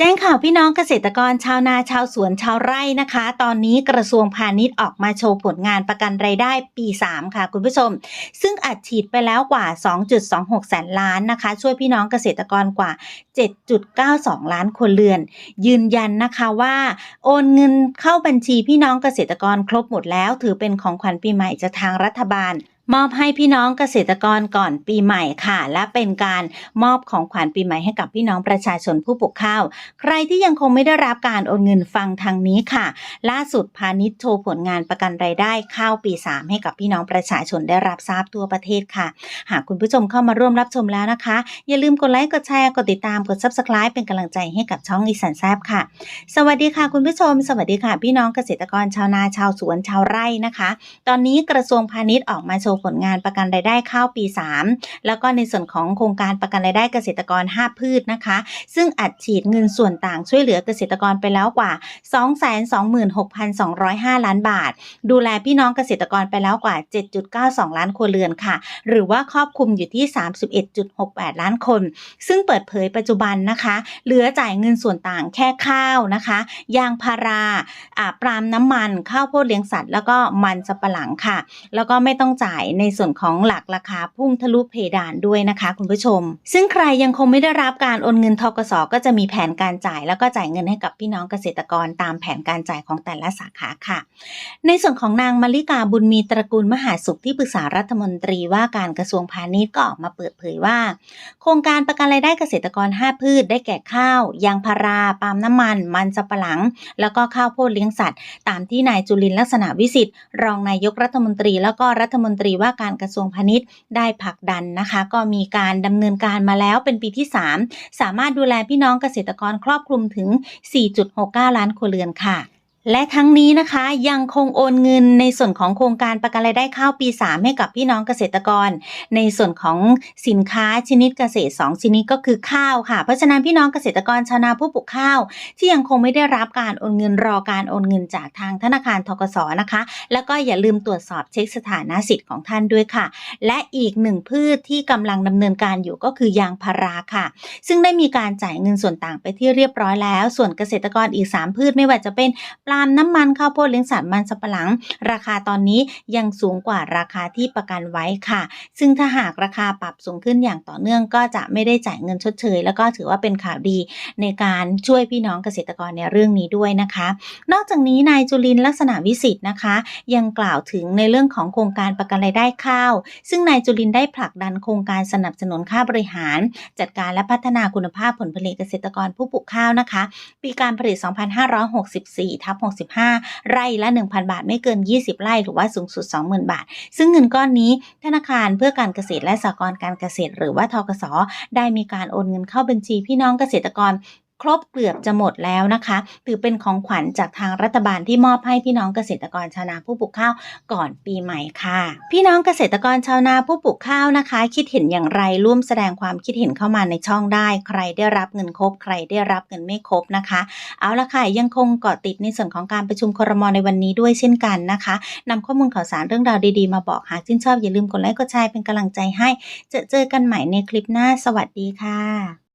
แจ้งข่าวพี่น้องเกษตรกรชาวนาชาวสวนชาวไร่นะคะ ตอนนี้กระทรวงพาณิชย์ออกมาโชว์ผลงานประกันรายได้ปี 3 ค่ะ คุณผู้ชม ซึ่งอัดฉีดไปแล้วกว่า 2.26 แสนล้านนะคะ ช่วยพี่น้องเกษตรกรกว่า 7.92 ล้านคนเรือน ยืนยันนะคะว่า โอนเงินเข้าบัญชีพี่น้องเกษตรกรครบหมดแล้ว ถือเป็นของขวัญปีใหม่จากทางรัฐบาล มอบให้พี่น้องเกษตรกรก่อนปีใหม่ค่ะ และเป็นการมอบของขวัญปีใหม่ให้กับพี่น้องประชาชนผู้ปลูกข้าว ใครที่ยังคงไม่ได้รับการโอนเงินฟังทางนี้ค่ะ ล่าสุดพาณิชย์โชว์ผลงานประกันรายได้ข้าวปี 3 ให้กับพี่น้องประชาชนได้รับทราบทั่วประเทศค่ะ หากคุณผู้ชมเข้ามาร่วมรับชมแล้วนะคะ อย่าลืมกดไลค์กดแชร์กดติดตามกด subscribe เป็นกำลังใจให้กับช่องอีสานแซบค่ะ สวัสดีค่ะคุณผู้ชม สวัสดีค่ะ พี่น้องเกษตรกรชาวนาชาวสวนชาวไร่นะคะ ตอนนี้กระทรวงพาณิชย์ออกมาโชว์ผลงานประกันรายได้ข้าวปี 3 แล้วก็ในส่วนของโครงการประกันรายได้เกษตรกร 5 พืชนะคะ ซึ่งอัดฉีดเงินส่วนต่างช่วยเหลือเกษตรกรไปแล้วกว่า 226,205 ล้านบาท ดูแลพี่น้องเกษตรกรไปแล้วกว่า 7.92 ล้านครัวเรือนค่ะ หรือว่าครอบคลุมอยู่ที่ 31.68 ล้านคน ซึ่งเปิดเผยปัจจุบันนะคะ เหลือจ่ายเงินส่วนต่างแค่ข้าวนะคะ ยางพาราอ่าปาล์มน้ำมัน ข้าวโพดเลี้ยงสัตว์ แล้วก็มันสับปะหลังค่ะ แล้วก็ไม่ต้องจ่ายในส่วนของหลักราคาพุ่งทะลุเพดานด้วยนะคะคุณผู้ชม ซึ่งใครยังคงไม่ได้รับการโอนเงินทกสก็จะมีแผนการจ่าย แล้วก็จ่ายเงินให้กับพี่น้องเกษตรกรตามแผนการจ่ายของแต่ละสาขาค่ะ ในส่วนของนางมาริกาบุญมีตระกูลมหาสุขที่ปรึกษารัฐมนตรีว่าการกระทรวงพาณิชย์ก็ออกมาเปิดเผยว่า โครงการประกันรายได้เกษตรกร 5 พืช ได้แก่ข้าว ยางพาราปาล์มน้ำมัน มันสับปะหลัง แล้วก็ข้าวโพดเลี้ยงสัตว์ ตามที่นายจุลินลักษณะวิสิทธิ์รองนายกรัฐมนตรีแล้วก็รัฐมนตรีว่าการกระทรวงพาณิชย์ได้ผลักดันนะคะ ก็มีการดำเนินการมาแล้วเป็นปีที่ 3 สามารถดูแลพี่น้องเกษตรกรครอบคลุมถึง 4.69 ล้านครัวเรือนค่ะ และทั้งนี้นะคะยังคงโอนเงินในส่วนของโครงการประกันรายได้ข้าวปี 3 ให้กับพี่น้องเกษตรกร ในส่วนของสินค้าชนิดเกษตร 2 ชนิดก็คือข้าวค่ะ เพราะฉะนั้นพี่น้องเกษตรกรชาวนาผู้ปลูกข้าว ที่ยังคงไม่ได้รับการโอนเงินรอการโอนเงินจากทางธนาคารทกสนะคะ แล้วก็อย่าลืมตรวจสอบเช็คสถานะสิทธิ์ของท่านด้วยค่ะ และอีกหนึ่งพืชที่กำลังดำเนินการอยู่ก็คือยางพาราค่ะ ซึ่งได้มีการจ่ายเงินส่วนต่างไปที่เรียบร้อยแล้ว ส่วนเกษตรกรอีก 3 พืชไม่ว่าจะเป็นปาล์มน้ำมันข้าวโพดเลี้ยงสัตว์มันสับปะหลัง ราคาตอนนี้ยังสูงกว่าราคาที่ประกันไว้ค่ะ ซึ่งถ้าหากราคาปรับสูงขึ้นอย่างต่อเนื่องก็จะไม่ได้จ่ายเงินชดเชย แล้วก็ถือว่าเป็นข่าวดีในการช่วยพี่น้องเกษตรกรในเรื่องนี้ด้วยนะคะ นอกจากนี้นายจุลินลักษณะวิสิทธ์นะคะ ยังกล่าวถึงในเรื่องของโครงการประกันรายได้ข้าว ซึ่งนายจุลินได้ผลักดันโครงการสนับสนุนค่าบริหาร จัดการและพัฒนาคุณภาพผลผลิตเกษตรกรผู้ปลูกข้าวนะคะ ปีการผลิต 2564ทับ65 ไร่ละ 1,000 บาท ไม่เกิน 20 ไร่ หรือว่าสูงสุด 20,000 บาท ซึ่งเงินก้อนนี้ธนาคารเพื่อการเกษตรและสหกรณ์การเกษตร หรือว่าทกสได้มีการโอนเงินเข้าบัญชีพี่น้องเกษตรกร ครบเกือบจะหมดแล้วนะคะ ถือเป็นของขวัญจากทางรัฐบาลที่มอบให้พี่น้องเกษตรกรชาวนาผู้ปลูกข้าวก่อนปีใหม่ค่ะ พี่น้องเกษตรกรชาวนาผู้ปลูกข้าวนะคะ คิดเห็นอย่างไรร่วมแสดงความคิดเห็นเข้ามาในช่องได้ ใครได้รับเงินครบ ใครได้รับเงินไม่ครบนะคะ เอาละค่ะยังคงเกาะติดในส่วนของการประชุมครมในวันนี้ด้วยเช่นกันนะคะนำข้อมูลข่าวสารเรื่องราวดีๆมาบอกหากชื่นชอบอย่าลืมกดไลค์กดแชร์เป็นกำลังใจให้จอเจอกันใหม่ในคลิปหน้าสวัสดีค่ะ